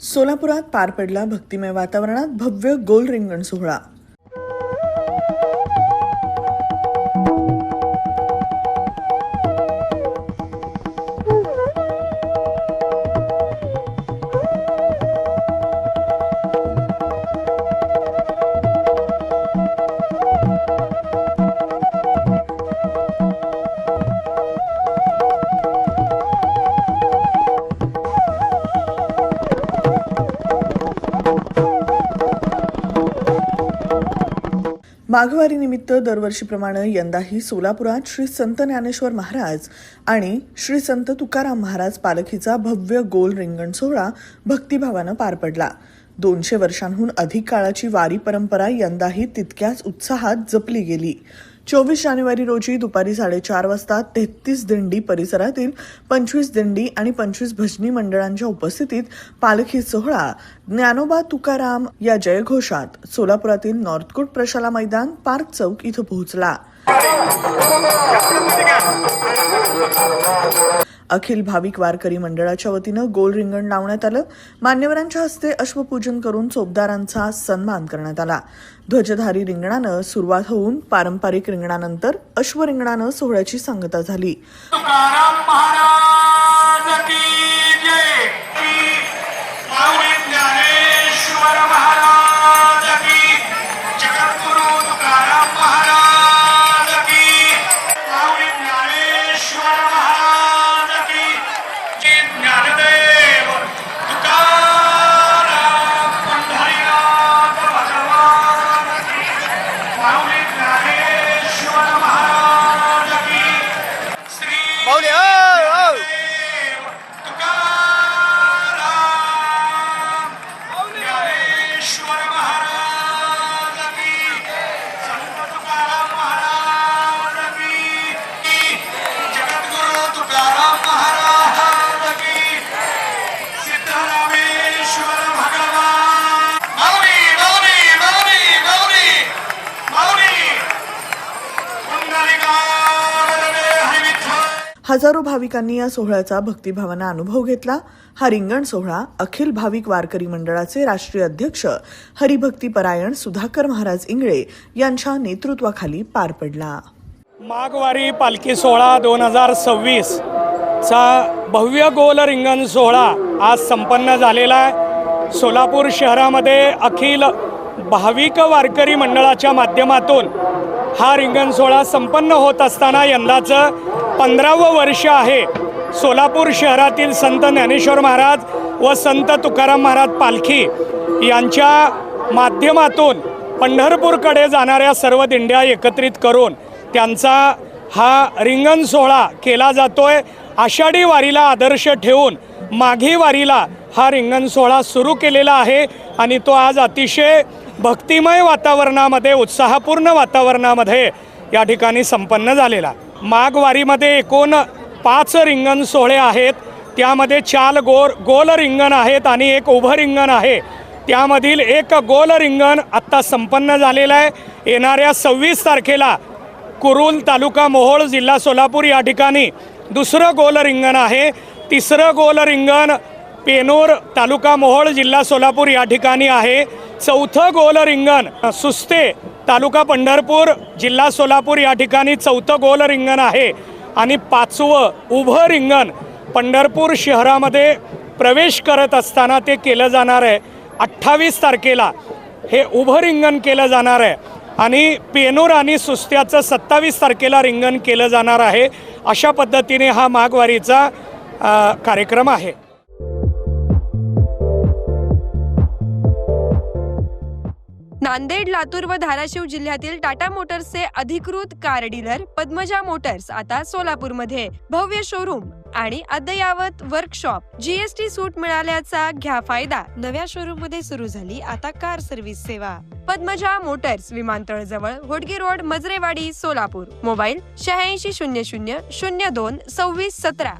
सोलापुरात पार पडला भक्तिमय वातावरणात भव्य गोल रिंगण सोहळा. माघवारी निमित्त दरवर्षीप्रमाणे यंदाही सोलापुरात श्री संत ज्ञानेश्वर महाराज आणि श्री संत तुकाराम महाराज पालखीचा भव्य गोल रिंगण सोहळा भक्तिभावानं पार पडला. दोनशे वर्षांहून अधिक काळाची वारी परंपरा यंदाही तितक्याच उत्साहात जपली गेली. चोवीस जानेवारी रोजी दुपारी साडेचार वाजता तेहतीस दिंडी परिसरातील पंचवीस दिंडी आणि पंचवीस भजनी मंडळांच्या उपस्थितीत पालखी सोहळा ज्ञानोबा तुकाराम या जयघोषात सोलापुरातील नॉर्थकोट प्रशाला मैदान पार्क चौक इथं पोहोचला. अखिल भाविक वारकरी मंडळाच्या वतीनं गोल रिंगण लावण्यात आलं. मान्यवरांच्या हस्ते अश्वपूजन करून चोपदारांचा सन्मान करण्यात आला. ध्वजधारी रिंगणानं सुरुवात होऊन पारंपरिक रिंगणानंतर अश्वरिंगणानं सोहळ्याची सांगता झाली. तुकाराम महाराज हजारो भाविकांनी या सोहळ्याचा भक्तिभावानं अनुभव घेतला. हा रिंगण सोहळा अखिल भाविक वारकरी मंडळाचे राष्ट्रीय अध्यक्ष हरिभक्ती परायण सुधाकर महाराज इंगळे यांच्या नेतृत्वाखाली पार पडला. माघवारी पालखी सोहळा दोन हजार सव्वीस चा भव्य गोल रिंगण सोहळा आज संपन्न झालेला आहे. सोलापूर शहरामध्ये अखिल भाविक वारकरी मंडळाच्या माध्यमातून हा रिंगण सोहळा संपन्न होत असताना यंदाचं पंधरावं वर्ष आहे. सोलापूर शहरातील संत ज्ञानेश्वर महाराज व संत तुकाराम महाराज पालखी यांच्या माध्यमातून पंढरपूरकडे जाणाऱ्या सर्व दिंड्या एकत्रित करून त्यांचा हा रिंगण सोहळा केला जातोय. आषाढी वारीला आदर्श ठेवून माघी वारीला हा रिंगण सोहळा सुरू केलेला आहे आणि तो आज अतिशय भक्तिमय वातावरणामध्ये उत्साहपूर्ण वातावरणामध्ये या ठिकाणी संपन्न झालेला. माघवारीमध्ये एकूण पाच रिंगण सोहळे आहेत. त्यामध्ये चार गोर गोल रिंगण आहेत आणि एक उभं रिंगण आहे. त्यामधील एक गोल रिंगण आत्ता संपन्न झालेलं आहे. येणाऱ्या सव्वीस तारखेला कुरुल तालुका मोहोळ जिल्हा सोलापूर या ठिकाणी दुसरं गोल रिंगण आहे. तिसरं गोल रिंगण पेनूर तालुका मोहोळ जिल्हा सोलापूर या ठिकाणी आहे. चौथं गोल रिंगण. सुस्ते तालुका पंढरपूर जिल्हा सोलापूर या ठिकाणी चौथं गोल रिंगण आहे. आणि पाचवं उभं रिंगण पंढरपूर शहरामध्ये प्रवेश करत असताना ते केलं जाणार आहे. अठ्ठावीस तारखेला हे उभं रिंगण केलं जाणार आहे. आणि पेनूर आणि सुस्त्याचं सत्तावीस तारखेला रिंगण केलं जाणार आहे. अशा पद्धतीने हा माघवारीचा कार्यक्रम आहे. नांदेड लातूर व धाराशिव जिल्ह्यातील टाटा मोटर्सचे अधिकृत कार डीलर पद्मजा मोटर्स आता सोलापूरमध्ये. भव्य शोरूम आणि अद्ययावत वर्कशॉप जीएसटी सूट मिळाल्याचा घ्या फायदा. नव्या शोरूममध्ये सुरू झाली आता कार सर्व्हिस सेवा. पद्मजा मोटर्स विमानतळ जवळ होडगी रोड मजरेवाडी सोलापूर. मोबाईल शहाऐंशी शून्य शून्य शून्य दोन सव्वीस सतरा.